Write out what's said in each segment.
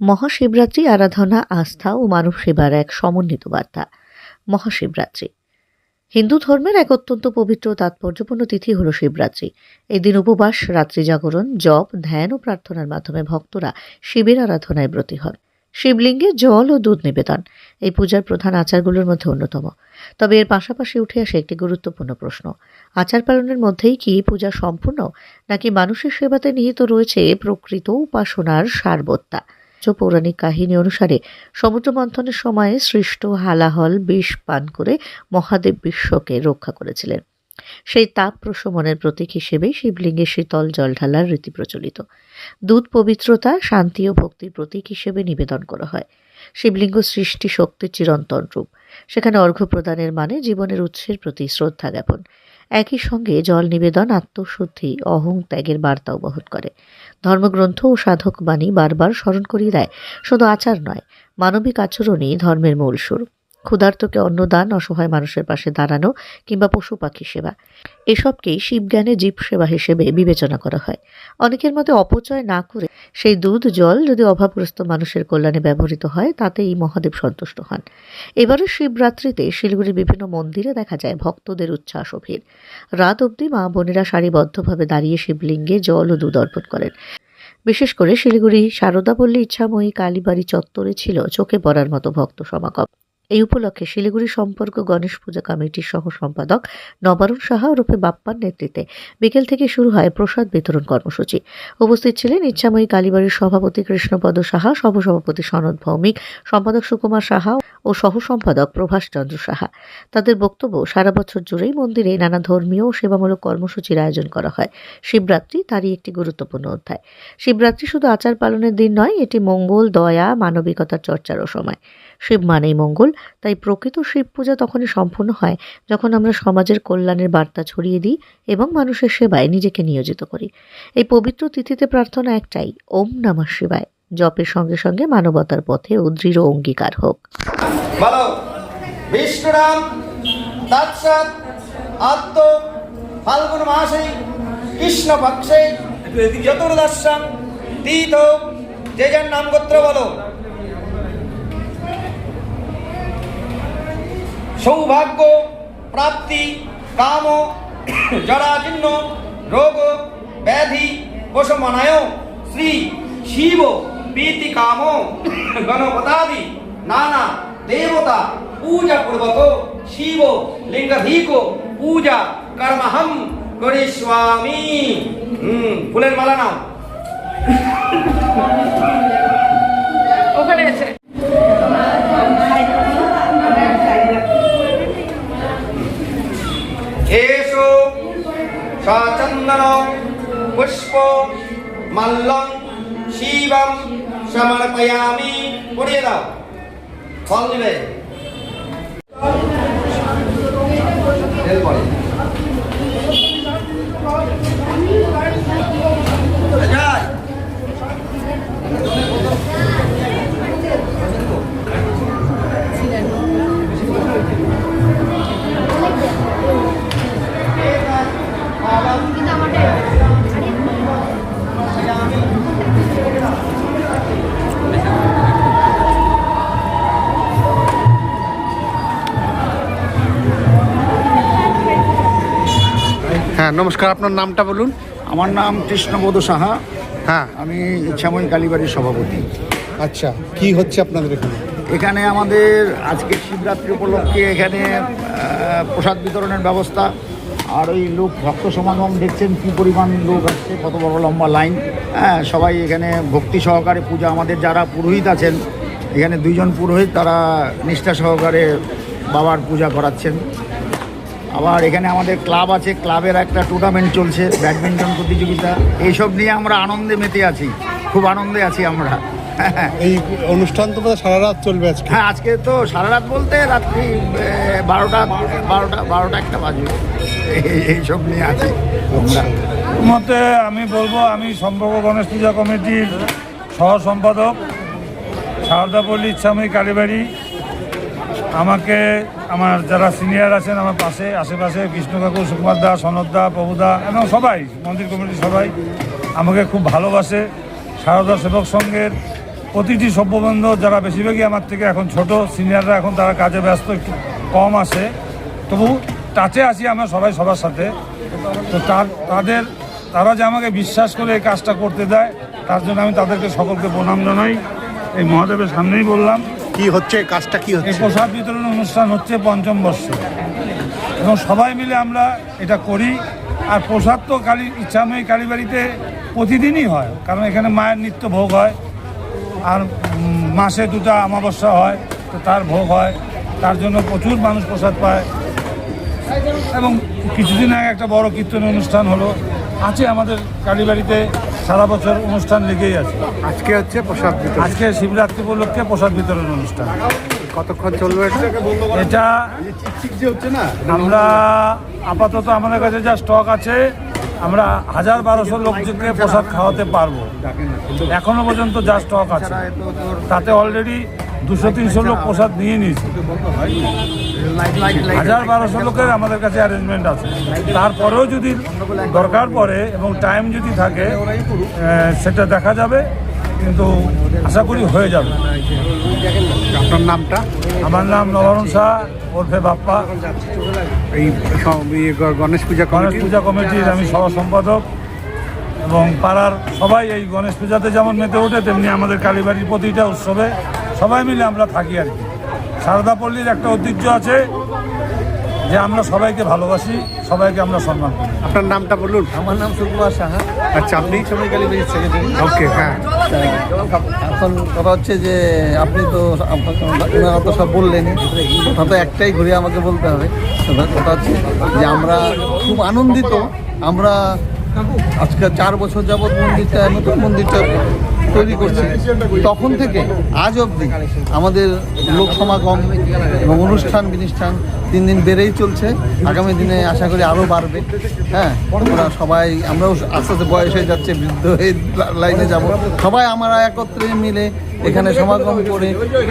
মহাশিবরাত্রি, আরাধনা, আস্থা ও মানব সেবার এক সমন্বিত বার্তা। মহাশিবরাত্রি। হিন্দু ধর্মের এক অত্যন্ত পবিত্র তাৎপর্যপূর্ণ তিথি হল শিবরাত্রি। এই দিন উপবাস, রাত্রি জাগরণ, জপ, ধ্যান ও প্রার্থনার মাধ্যমে ভক্তরা শিবের আরাধনায় ব্রতী হন। শিবলিঙ্গে জল ও দুধ নিবেদন। এই পূজার প্রধান আচারগুলোর মধ্যে অন্যতম। তবে এর পাশাপাশি উঠে আসে একটি গুরুত্বপূর্ণ প্রশ্ন। আচার পালনের মধ্যেই কি পূজা সম্পূর্ণ, নাকি মানুষের সেবাতে নিহিত রয়েছে প্রকৃত উপাসনার সারবত্তা? পৌরাণিক কাহিনী অনুসারে সমুদ্র মন্থনের সময়ে সৃষ্ট হালাহল বিষ পান করে মহাদেব বিশ্বকে রক্ষা করেছিলেন। সেই তাপ প্রশমনের প্রতীক হিসেবেই শিবলিঙ্গে শীতল জল ঢালার রীতি প্রচলিত। দুধ পবিত্রতা, শান্তি ও ভক্তির প্রতীক হিসেবে নিবেদন করা হয়। শিবলিঙ্গ সৃষ্টি শক্তির চিরন্তন রূপ। সেখানে অর্ঘ্য প্রদানের মানে জীবনের উৎসের প্রতি শ্রদ্ধা জ্ঞাপন। একই সঙ্গে জল নিবেদন, আত্মশুদ্ধি, অহং ত্যাগের বার্তাও বহন করে। ধর্মগ্রন্থ ও সাধক বাণী বারবার স্মরণ করিয়ে দেয়। শুধু আচার নয়, মানবিক আচরণই ধর্মের মূল সুর। ক্ষুধার্তকে অন্নদান, অসহায় মানুষের পাশে দাঁড়ানো কিংবা পশু পাখি সেবা। এসবকেই শিবজ্ঞানে জীব সেবা হিসেবে বিবেচনা করা হয়। অনেকের মতে অপচয় না করে সেই দুধ, জল যদি অভাবগ্রস্ত মানুষের কল্যাণে ব্যবহৃত হয়, তাতেই মহাদেব সন্তুষ্ট হন। এবারে শিবরাত্রিতে শিলিগুড়ির বিভিন্ন মন্দিরে দেখা যায় ভক্তদের উচ্ছ্বাস ভিড় রাত অবধি মা বোনেরা সারিবদ্ধভাবে দাঁড়িয়ে শিবলিঙ্গে জল ও দুধ অর্পণ করেন। বিশেষ করে শিলিগুড়ি শারদাপল্লী ইচ্ছাময়ী কালীবাড়ি চত্বরে ছিল চোখে পড়ার মতো ভক্ত সমাগম। এই উপলক্ষে শিলিগুড়ি সম্পর্ক গণেশ পূজা কমিটির সহ সম্পাদক নবারুণ সাহা ওরফে বাপ্পার নেতৃত্বে বিকেল থেকে শুরু হয় প্রসাদ বিতরণ কর্মসূচি। উপস্থিত ছিলেন ইচ্ছাময়ী কালীবাড়ির সভাপতি কৃষ্ণপদ সাহা, সহসভাপতি সনদ ভৌমিক, সম্পাদক সুকুমার সাহা ও সহ সম্পাদক প্রভাষ চন্দ্র সাহা। তাদের বক্তব্য, সারা বছর জুড়েই মন্দিরে নানা ধর্মীয় ও সেবামূলক কর্মসূচির আয়োজন করা হয়। শিবরাত্রি তারই একটি গুরুত্বপূর্ণ অধ্যায়। শিবরাত্রি শুধু আচার পালনের দিন নয়, এটি মঙ্গল, দয়া, মানবিকতার চর্চারও সময়। শিব মানেই মঙ্গল তাই প্রকৃত শিব পূজা তখনই সম্পূর্ণ হয় যখন আমরা সমাজের কল্যাণের বার্তা ছড়িয়ে দিই এবং মানুষের সেবায় নিজেকে নিয়োজিত করি। এই পবিত্র তিথিতে প্রার্থনা একটাই ওম নমঃ শিবায়। জপের সঙ্গে সঙ্গে মানবতার পথে ও দৃঢ় অঙ্গীকার হোক। বিষ্ণুরাম তৎসৎ আত্ম ফাল্গুন মাসে কৃষ্ণ পক্ষে চতুর্দশম তীর্থ যে যার নাম গোত্র বলো। সৌভাগ্য, প্রাপ্তি, কাম, জরাজীর্ণ, রোগ, ব্যাধি পোষমনায় শ্রী শিব, প্রীতি কাম, গণপতাদি, নানা, দেবতা, পূজা পূর্বক, শিব, লিঙ্গাধিক, পূজা কর্মহম করিস্বামী হুম, ফুলের মালা নাও। মল্লম শিবম সমর্পয়ামি। পড়িয়ে দাও। ফল দিবে এরপরে হ্যাঁ নমস্কার আপনার নামটা বলুন। আমার নাম কৃষ্ণবোধ সাহা। হ্যাঁ। আমি ইচ্ছাময়ী কালীবাড়ির সভাপতি। আচ্ছা কি হচ্ছে আপনাদের এখানে? এখানে আমাদের আজকে শিবরাত্রি উপলক্ষে এখানে প্রসাদ বিতরণের ব্যবস্থা। আর ওই লোক ভক্ত সমাগম দেখছেন কী পরিমাণ লোক আসছে কত বড় লম্বা লাইন। হ্যাঁ সবাই এখানে ভক্তি সহকারে পূজা। আমাদের যারা পুরোহিত আছেন এখানে দুইজন পুরোহিত তারা নিষ্ঠা সহকারে বাবার পূজা করাচ্ছেন। আবার এখানে আমাদের ক্লাব আছে ক্লাবের একটা টুর্নামেন্ট চলছে ব্যাডমিন্টন প্রতিযোগিতা। এইসব নিয়ে আমরা আনন্দে মেতে আছি খুব আনন্দে আছি আমরা। এই অনুষ্ঠান তো সারা রাত চলবে আজকে। হ্যাঁ আজকে তো সারা রাত বলতে রাত্রি বারোটা বারোটা বারোটা একটা বাজবে এই- এইসব নিয়ে আছি আমরা। মতে আমি বলব আমি সম্পর্ক গণেশ পূজা কমিটির সহ সম্পাদক শারদাপল্লী ইচ্ছাময়ী কালীবাড়ি আমাকে আমার যারা সিনিয়র আছেন আমার পাশে, আশেপাশে কৃষ্ণ কাকু, সুকুমার দা, সনদ দা প্রভুদা এবং সবাই, মন্দির কমিটির সবাই আমাকে খুব ভালোবাসে। সারদা সেবক সংঘের প্রতিটি সভ্যবন্ধ যারা বেশিরভাগই আমার থেকে এখন ছোট, সিনিয়ররা এখন তারা কাজে ব্যস্ত, একটু কম আসে তবু টাচে আসি আমরা সবাই সবার সাথে। তো তাদের, তারা যে আমাকে বিশ্বাস করে এই কাজটা করতে দেয়, তার জন্য আমি তাদেরকে সকলকে প্রণাম জানাই। এই মহাদেবের সামনেই বললাম। কি হচ্ছে কাজটা কি হচ্ছে? প্রসাদ বিতরণ অনুষ্ঠান হচ্ছে পঞ্চম বর্ষ। এবং সবাই মিলে আমরা এটা করি। আর প্রসাদ তো কালী ইচ্ছাময়ী কালীবাড়িতে প্রতিদিনই হয় কারণ এখানে মায়ের নিত্য ভোগ হয়। আর মাসে দুটা অমাবস্যা হয় তো তার ভোগ হয়। তার জন্য প্রচুর মানুষ প্রসাদ পায়। এবং কিছুদিন আগে একটা বড় কীর্তন অনুষ্ঠান হলো। আছে আমাদের কালীবাড়িতে সারা বছর অনুষ্ঠান লেগেই আছে। আজকে হচ্ছে প্রসাদ বিতরণ। আজকে শিবরাত্রি উপলক্ষে প্রসাদ বিতরণ অনুষ্ঠান। কতক্ষণ চলবে এটা? হচ্ছে না আমরা আপাতত আমাদের কাছে যা স্টক আছে আমরা হাজার বারোশো লোকজনকে প্রসাদ খাওয়াতে পারব। এখনও পর্যন্ত যা স্টক আছে। তাতে অলরেডি দুশো তিনশো লোক প্রসাদ নিয়ে নিয়েছে। হাজার বারোশো লোকের আমাদের কাছে অ্যারেঞ্জমেন্ট আছে। তারপরেও যদি দরকার পড়ে এবং টাইম যদি থাকে সেটা দেখা যাবে কিন্তু আশা করি হয়ে যাবে। আপনার নামটা? আমার নাম নবরণ শাহ ওরফে বাপ্পা। এই ইয়ে গণেশ পূজা গণেশ পূজা কমিটির আমি সহ সম্পাদক এবং পাড়ার সবাই এই গণেশ পূজাতে যেমন মেতে ওঠে তেমনি আমাদের কালীবাড়ির প্রতিটা উৎসবে সবাই মিলে আমরা থাকি আর কি। সারদা পল্লীর একটা ঐতিহ্য আছে যে আমরা সবাইকে ভালোবাসি সবাইকে আমরা সম্মান করি। আপনার নামটা বলুন। আমার নাম সুকুমার সাহা। আচ্ছা আপনি? সময় সেক্রেটারি ওকে হ্যাঁ। এখন কথা হচ্ছে যে আপনি তো ওনারা তো সব বললেন কথা তো একটাই ঘুরে আমাকে বলতে হবে। কথা হচ্ছে যে আমরা খুব আনন্দিত। আমরা আজকে চার বছর যাবৎ মন্দিরটা নতুন মন্দিরটা তৈরি করছি। তখন থেকে আজ অবধি আমাদের লোক সমাগম এবং অনুষ্ঠান বিনিষ্ঠান দিন দিন বেড়েই চলছে। আগামী দিনে আশা করি আরও বাড়বে। হ্যাঁ আমরা সবাই, আমরাও আস্তে আস্তে বয়স হয়ে যাচ্ছে, বৃদ্ধ হয়ে লাইনে যাব। সবাই আমরা একত্রে মিলে এখানে সমাগম করে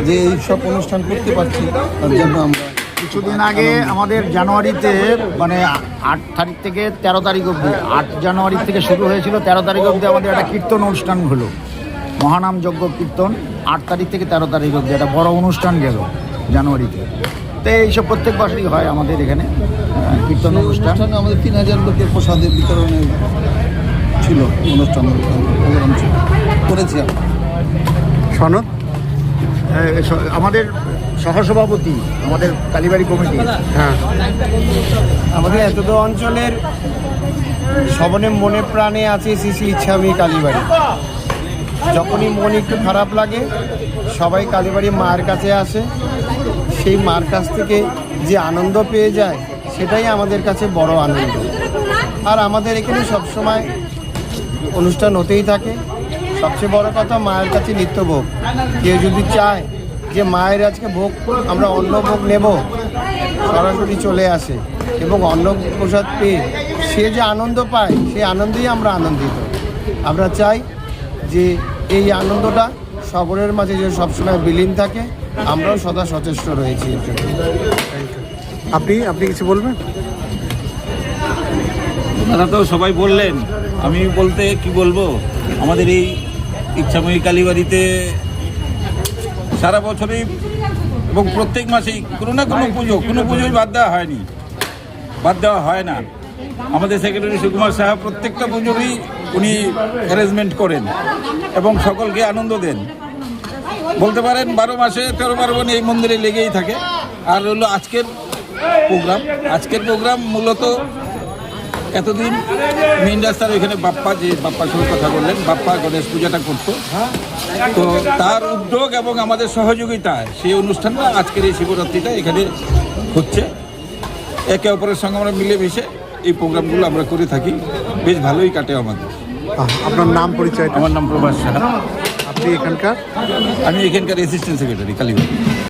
যে এই সব অনুষ্ঠান করতে পারছি, তার জন্য আমরা কিছুদিন আগে আমাদের জানুয়ারিতে মানে আট তারিখ থেকে তেরো তারিখ অবধি আট জানুয়ারি থেকে শুরু হয়েছিল তেরো তারিখ অবধি আমাদের একটা কীর্তন অনুষ্ঠান হলো। মহানাম যজ্ঞ কীর্তন আট তারিখ থেকে তেরো তারিখ অবধি একটা বড় অনুষ্ঠান গেল জানুয়ারিতে। তো এইসব প্রত্যেক বছরই হয় আমাদের এখানে কীর্তন অনুষ্ঠান। আমাদের তিন হাজার লোকের প্রসাদের বিতরণে ছিল অনুষ্ঠান করেছি সনদ? হ্যাঁ, আমাদের সহসভাপতি আমাদের কালীবাড়ি কমিটি। হ্যাঁ। আমাদের এতদ অঞ্চলের সবনে মনে প্রাণে আছে শ্রী শ্রী ইচ্ছামি কালীবাড়ি। যখনই মন একটু খারাপ লাগে সবাই কালীবাড়ি মায়ের কাছে আসে। সেই মার কাছ থেকে যে আনন্দ পেয়ে যায় সেটাই আমাদের কাছে বড় আনন্দ। আর আমাদের এখানে সবসময় অনুষ্ঠান হতেই থাকে। সবচেয়ে বড় কথা মায়ের কাছে নিত্যভোগ। কেউ যদি চায় যে মায়ের আজকে ভোগ আমরা অন্ন ভোগ নেব সরাসরি চলে আসে এবং অন্ন প্রসাদ পেয়ে সে যে আনন্দ পায় সেই আনন্দেই আমরা আনন্দিত। আমরা চাই যে এই আনন্দটা সকলের মাঝে যে সবসময় বিলীন থাকে আমরাও সদা সচেষ্ট রয়েছি এর জন্য। আপনি আপনি কিছু বলবেন? ওনারা তো সবাই বললেন আমি বলতে কি বলব? আমাদের এই ইচ্ছাময়ী কালীবাড়িতে সারা বছরই এবং প্রত্যেক মাসেই কোনো না কোনো পুজো, কোনো পুজোই বাদ দেওয়া হয়নি। বাদ দেওয়া হয় না। আমাদের সেক্রেটারি সুকুমার সাহা প্রত্যেকটা পুজোরই উনি অ্যারেঞ্জমেন্ট করেন এবং সকলকে আনন্দ দেন। বলতে পারেন বারো মাসে, তেরো পার্বণ এই মন্দিরে লেগেই থাকে। আর হলো আজকের প্রোগ্রাম আজকের প্রোগ্রাম মূলত এতদিন মেন রাস্তার ওইখানে বাপ্পা যে বাপ্পার সঙ্গে কথা বললেন বাপ্পা গণেশ পূজাটা করতো। তো তার উদ্যোগ এবং আমাদের সহযোগিতায় সেই অনুষ্ঠানটা আজকের এই শিবরাত্রিটা এখানে হচ্ছে। একে অপরের সঙ্গে আমরা মিলেমিশে এই প্রোগ্রামগুলো আমরা করে থাকি। বেশ ভালোই কাটে আমাদের। আপনার নাম পরিচয় আমার নাম প্রভাস সাহা। আপনি এখানকার? আমি এখানকার অ্যাসিস্ট্যান্ট সেক্রেটারি কালীবাড়ি